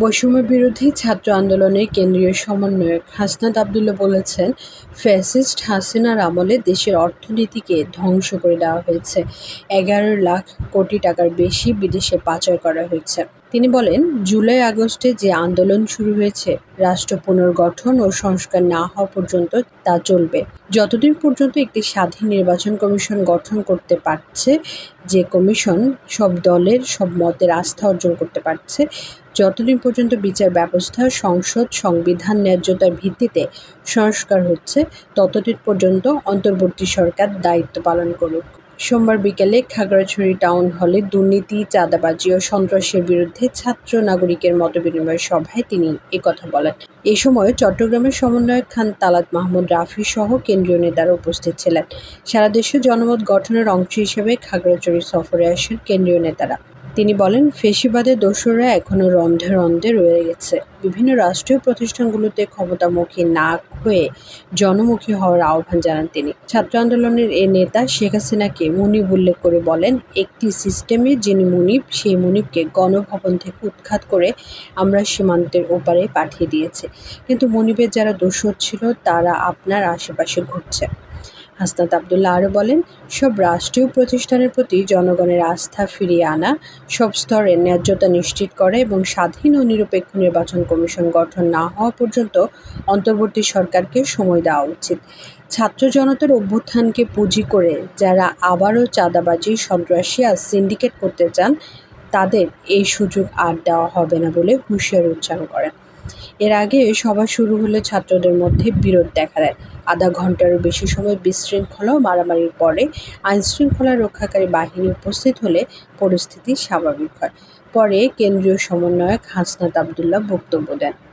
বৈষম্য বিরোধী ছাত্র আন্দোলনের কেন্দ্রীয় সমন্বয়ক হাসনাত আবদুল্লাহ বলেছেন, ফ্যাসিস্ট হাসিনার আমলে দেশের অর্থনীতিকে ধ্বংস করে দেওয়া হয়েছে। এগারো লাখ কোটি টাকার বেশি বিদেশে পাচার করা হয়েছে। তিনি বলেন, জুলাই আগস্টে যে আন্দোলন শুরু হয়েছে, রাষ্ট্র পুনর্গঠন ও সংস্কার না হওয়া পর্যন্ত তা চলবে। যতদিন পর্যন্ত একটি স্বাধীন নির্বাচন কমিশন গঠন করতে পারছে, যে কমিশন সব দলের, সব মতের আস্থা অর্জন করতে পারছে যতদিন পর্যন্ত বিচার ব্যবস্থা, সংসদ, সংবিধান ন্যায্যতার ভিত্তিতে সংস্কার হচ্ছে, ততদিন পর্যন্ত অন্তর্বর্তী সরকার দায়িত্ব পালন করুক। সোমবার বিকেলে খাগড়াছড়ি টাউন হলে দুর্নীতি, চাঁদাবাজি ও সন্ত্রাসের বিরুদ্ধে ছাত্র নাগরিকের মতবিনিময় সভায় তিনি একথা বলেন। এ সময় চট্টগ্রামের সমন্বয়ক খান তালাত মাহমুদ রাফি সহ কেন্দ্রীয় নেতারা উপস্থিত ছিলেন। সারা দেশে জনমত গঠনের অংশ হিসেবে খাগড়াছড়ি সফরে আসেন কেন্দ্রীয় নেতারা। তিনি বলেন ফেসিবাদের দোসররা এখনও রন্ধে রন্ধে রয়ে গেছে। বিভিন্ন রাষ্ট্রীয় প্রতিষ্ঠানগুলোতে ক্ষমতামুখী না হয়ে জনমুখী হওয়ার আহ্বান জানান তিনি। ছাত্র আন্দোলনের এ নেতা শেখ হাসিনাকে মুনিব উল্লেখ করে বলেন, একটি সিস্টেমে যিনি মুনিব, সেই মুনিবকে গণভবন থেকে উৎখাত করে আমরা সীমান্তের ওপারে পাঠিয়ে দিয়েছি। কিন্তু মুনিবের যারা দোষর ছিল, তারা আপনার আশেপাশে ঘুরছে। হাসনাত আবদুল্লাহ আরও বলেন, সব রাষ্ট্রীয় প্রতিষ্ঠানের প্রতি জনগণের আস্থা ফিরিয়ে আনা, সব স্তরে ন্যায্যতা নিশ্চিত করা এবং স্বাধীন ও নিরপেক্ষ নির্বাচন কমিশন গঠন না হওয়া পর্যন্ত অন্তর্বর্তী সরকারকে সময় দেওয়া উচিত। ছাত্র জনতার অভ্যুত্থানকে পুঁজি করে যারা আবারও চাঁদাবাজি, সন্ত্রাসী আর সিন্ডিকেট করতে চান, তাদের এই সুযোগ আর দেওয়া হবে না বলে হুঁশিয়ারি উচ্চারণ করেন। এর আগে সভা শুরু হলে ছাত্রদের মধ্যে বিরোধ দেখা দেয়। আধা ঘন্টারও বেশি সময় বিশৃঙ্খলা মারামারির পরে আইনশৃঙ্খলা রক্ষাকারী বাহিনী উপস্থিত হলে পরিস্থিতি স্বাভাবিক হয়। পরে কেন্দ্রীয় সমন্বয়ক হাসনাত আবদুল্লাহ বক্তব্য দেন।